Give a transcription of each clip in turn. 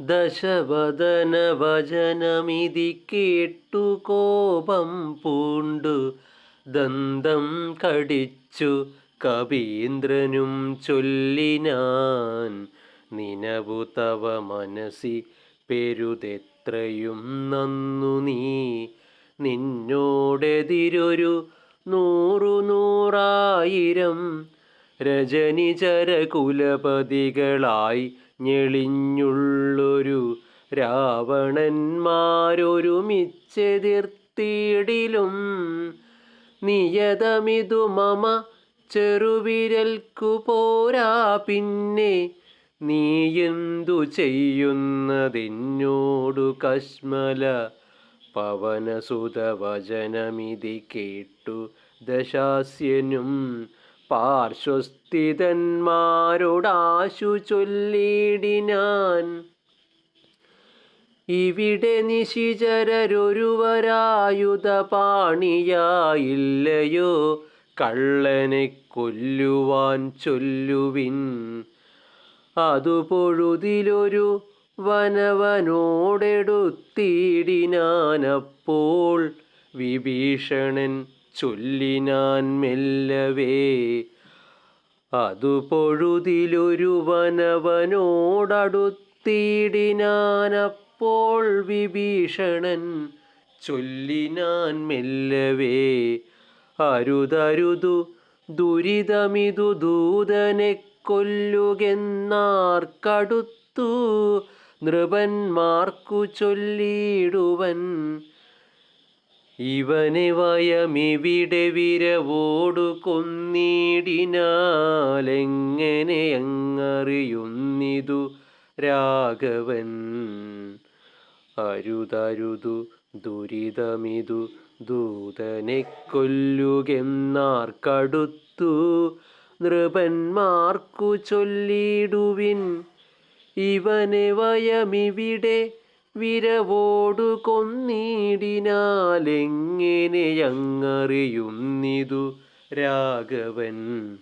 ദശവദന വചനമിതി കേട്ടു കോപം പൂണ്ടു. ദന്തം കടിച്ചു കവീന്ദ്രനും ചൊല്ലിനാൻ. നിനവു തവ മനസി പെരുതെത്രയും നന്നു നീ. നിന്നോടെതിരൊരു നൂറു നൂറായിരം രജനിചര കുലപതികളായി ഞെളിഞ്ഞുള്ളൊരു രാവണന്മാരൊരുമിച്ചെതിർത്തിയിടിലും നിയതമിതു മമ ചെറുവിരൽക്കു പോരാ പിന്നെ നീ എന്തു ചെയ്യുന്നതെന്നോടു കശ്മല പവനസുതവചനമിതി കേട്ടു ദശാസ്യനും പാർശ്വസ്ഥിതന്മാരോടാശു ചൊല്ലിടിനാൻ ഇവിടെ നിശിചരൊരുവരായുധ പാണിയായില്ലയോ കള്ളനെ കൊല്ലുവാൻ ചൊല്ലുവിൻ. അതു പൊഴുതിലൊരു വനവനോടെടുത്തിടിനാനപ്പോൾ വിഭീഷണൻ ചൊല്ലിനാൻ മെല്ലവേ. അതു പൊഴുതിലൊരു വനവനോടടുത്തിടിനാനപ്പോൾ വിഭീഷണൻ ചൊല്ലിനാൻ മെല്ലവേ. അരുതരുതു ദുരിതമിതു ദൂതനെ കൊല്ലുകെന്നാർക്കടുത്തു നൃപന്മാർക്കു ചൊല്ലിടുവൻ ഇവനെ വയമിവിടെ വിരവോടു കൊന്നിടിനാലെങ്ങനെ അങ്ങറിയുന്നിതു രാഘവൻ? അരുതരുതു ദുരിതമിതു ദൂതനെ കൊല്ലുകെന്നാർക്കടുത്തു നൃപന്മാർക്കു ചൊല്ലിടുവിൻ. ഇവനെ വയമിവിടെ വിരവോടു കൊന്നിടിനാലെങ്ങനെ അങ്ങറിയുന്നിതു രാഘവൻ?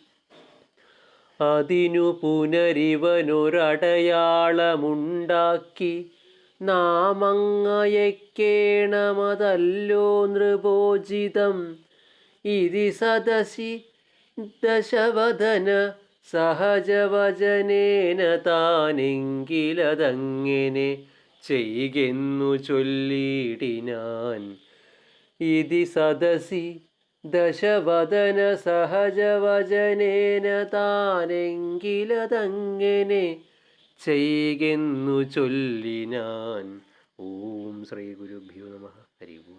അതിനു പുനരിവനൊരടയാളമുണ്ടാക്കി നാമങ്ങയക്കേണമതല്ലോ നൃപോചിതം ഇതി സദസി ദശവദന സഹജവചനേന താനെങ്കിലതങ്ങനെ ചെയ്കെന്നു ചൊല്ലിടിനാൻ ഇതി സദസി ദശവദന സഹജവചനേന താനെങ്കിലതങ്ങനെ ചെയ്യുകെന്നു ചൊല്ലിനാൻ. ഓം ശ്രീ ഗുരുഭ്യോ നമ. നമഃ